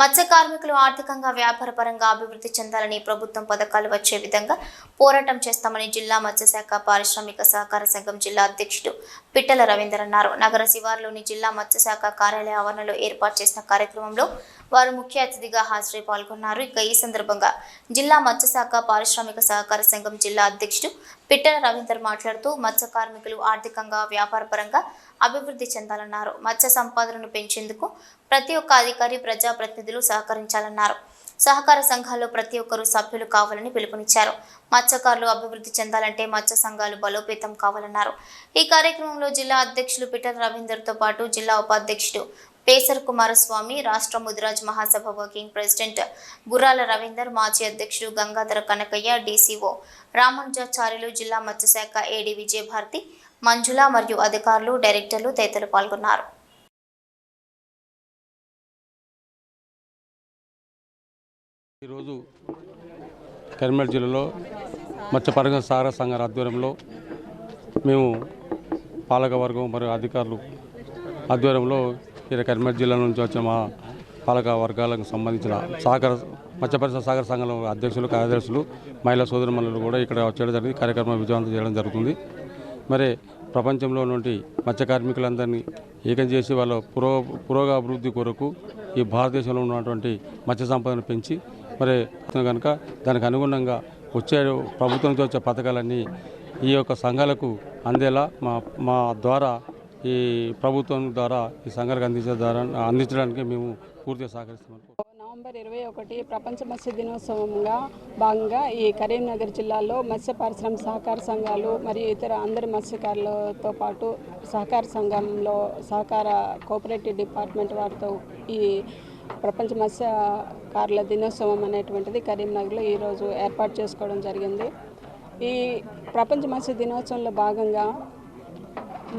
మత్స్య కార్మికులు ఆర్థికంగా వ్యాపారపరంగా అభివృద్ధి చెందాలని ప్రభుత్వం పథకాలు వచ్చే విధంగా పోరాటం చేస్తామని జిల్లా మత్స్యశాఖ పారిశ్రామిక సహకార సంఘం జిల్లా అధ్యక్షుడు పిట్టల రవీందర్ అన్నారు. నగర శివార్లోని జిల్లా మత్స్యశాఖ కార్యాలయ ఆవరణలో ఏర్పాటు చేసిన కార్యక్రమంలో వారు ముఖ్య అతిథిగా హాజరై పాల్గొన్నారు. ఇక ఈ సందర్భంగా జిల్లా మత్స్యశాఖ పారిశ్రామిక సహకార సంఘం జిల్లా అధ్యక్షుడు పిట్టల రవీందర్ మాట్లాడుతూ మత్స్య కార్మికులు ఆర్థికంగా వ్యాపారపరంగా అభివృద్ధి చెందాలన్నారు. మత్స్య సంపాదనను పెంచేందుకు ప్రతి ఒక్క అధికారి ప్రజాప్రతినిధులు సహకరించాలన్నారు. సహకార సంఘాల్లో ప్రతి ఒక్కరూ సభ్యులు కావాలని పిలుపునిచ్చారు. మత్స్యకారులు అభివృద్ధి చెందాలంటే మత్స్య సంఘాలు బలోపేతం కావాలన్నారు. ఈ కార్యక్రమంలో జిల్లా అధ్యక్షులు పిట్టల రవీందర్తో పాటు జిల్లా ఉపాధ్యక్షుడు పేసర్ కుమారస్వామి రాష్ట్ర ముదిరాజ్ మహాసభ వర్కింగ్ ప్రెసిడెంట్ గుర్రాల రవీందర్ మాజీ అధ్యక్షుడు గంగాధర కనకయ్య డీసీఓ రామంజాచార్యులు జిల్లా మత్స్యశాఖ ఏడీ విజయభారతి మంజుల మరియు అధికారులు డైరెక్టర్లు తదితరులు పాల్గొన్నారు. ఈరోజు కరీంనగర్ జిల్లాలో మత్స్య సార సహకార సంఘాల ఆధ్వర్యంలో మేము పాలకవర్గం మరియు అధికారులు ఆధ్వర్యంలో ఇక్కడ కరీంనగర్ జిల్లా నుంచి వచ్చిన మా పాలక వర్గాలకు సంబంధించిన సహకార మత్స్య పరిసర సహకార సంఘాల అధ్యక్షులు కార్యదర్శులు మహిళా సోదరుమణులు కూడా ఇక్కడ వచ్చేయడం జరిగింది. కార్యక్రమం విజయవంతం చేయడం జరుగుతుంది. మరి ప్రపంచంలో నుండి మత్స్య కార్మికులందరినీ ఏకం చేసి వాళ్ళ పురో పురోగ అభివృద్ధి కొరకు ఈ భారతదేశంలో ఉన్నటువంటి మత్స్య సంపదను పెంచి మరి కనుక దానికి అనుగుణంగా వచ్చే ప్రభుత్వం నుంచి వచ్చే పథకాలన్నీ ఈ యొక్క సంఘాలకు అందేలా మా మా ద్వారా ఈ ప్రభుత్వం ద్వారా ఈ సంఘాలకు అందించే ద్వారా అందించడానికి మేము పూర్తిగా సహకరిస్తున్నాం. నవంబర్ ఇరవై ఒకటి ప్రపంచ మత్స్య దినోత్సవంగా భాగంగా ఈ కరీంనగర్ జిల్లాలో మత్స్య పరిశ్రమ సహకార సంఘాలు మరియు ఇతర అందరి మత్స్యకారులతో పాటు సహకార సంఘంలో సహకార కోఆపరేటివ్ డిపార్ట్మెంట్ వారితో ఈ ప్రపంచ మత్స్యకారుల దినోత్సవం అనేటువంటిది కరీంనగర్లో ఈరోజు ఏర్పాటు చేసుకోవడం జరిగింది. ఈ ప్రపంచ మత్స్య దినోత్సవంలో భాగంగా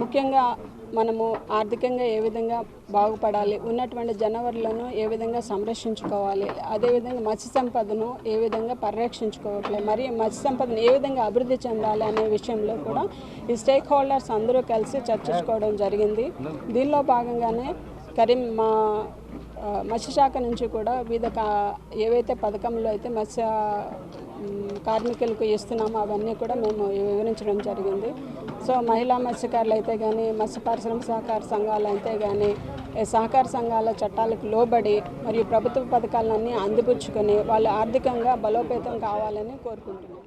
ముఖ్యంగా మనము ఆర్థికంగా ఏ విధంగా బాగుపడాలి ఉన్నటువంటి జనవరులను ఏ విధంగా సంరక్షించుకోవాలి అదేవిధంగా మత్స్య సంపదను ఏ విధంగా పరిరక్షించుకోవట్లేదు మరి మత్స్య సంపదను ఏ విధంగా అభివృద్ధి చెందాలి అనే విషయంలో కూడా ఈ స్టేక్ హోల్డర్స్ అందరూ కలిసి చర్చించుకోవడం జరిగింది. దీనిలో భాగంగానే కరీం మా మత్స్యశాఖ నుంచి కూడా వివిధ ఏవైతే పథకంలో అయితే మత్స్య కార్మికులకు ఇస్తున్నామో అవన్నీ కూడా మేము వివరించడం జరిగింది. సో మహిళా మత్స్యకారులు అయితే కానీ మత్స్య పరిశ్రమ సహకార సంఘాలు అయితే కానీ సహకార సంఘాల చట్టాలకు లోబడి మరియు ప్రభుత్వ పథకాలన్నీ అందిపుచ్చుకొని వాళ్ళు ఆర్థికంగా బలోపేతం కావాలని కోరుకుంటున్నాం.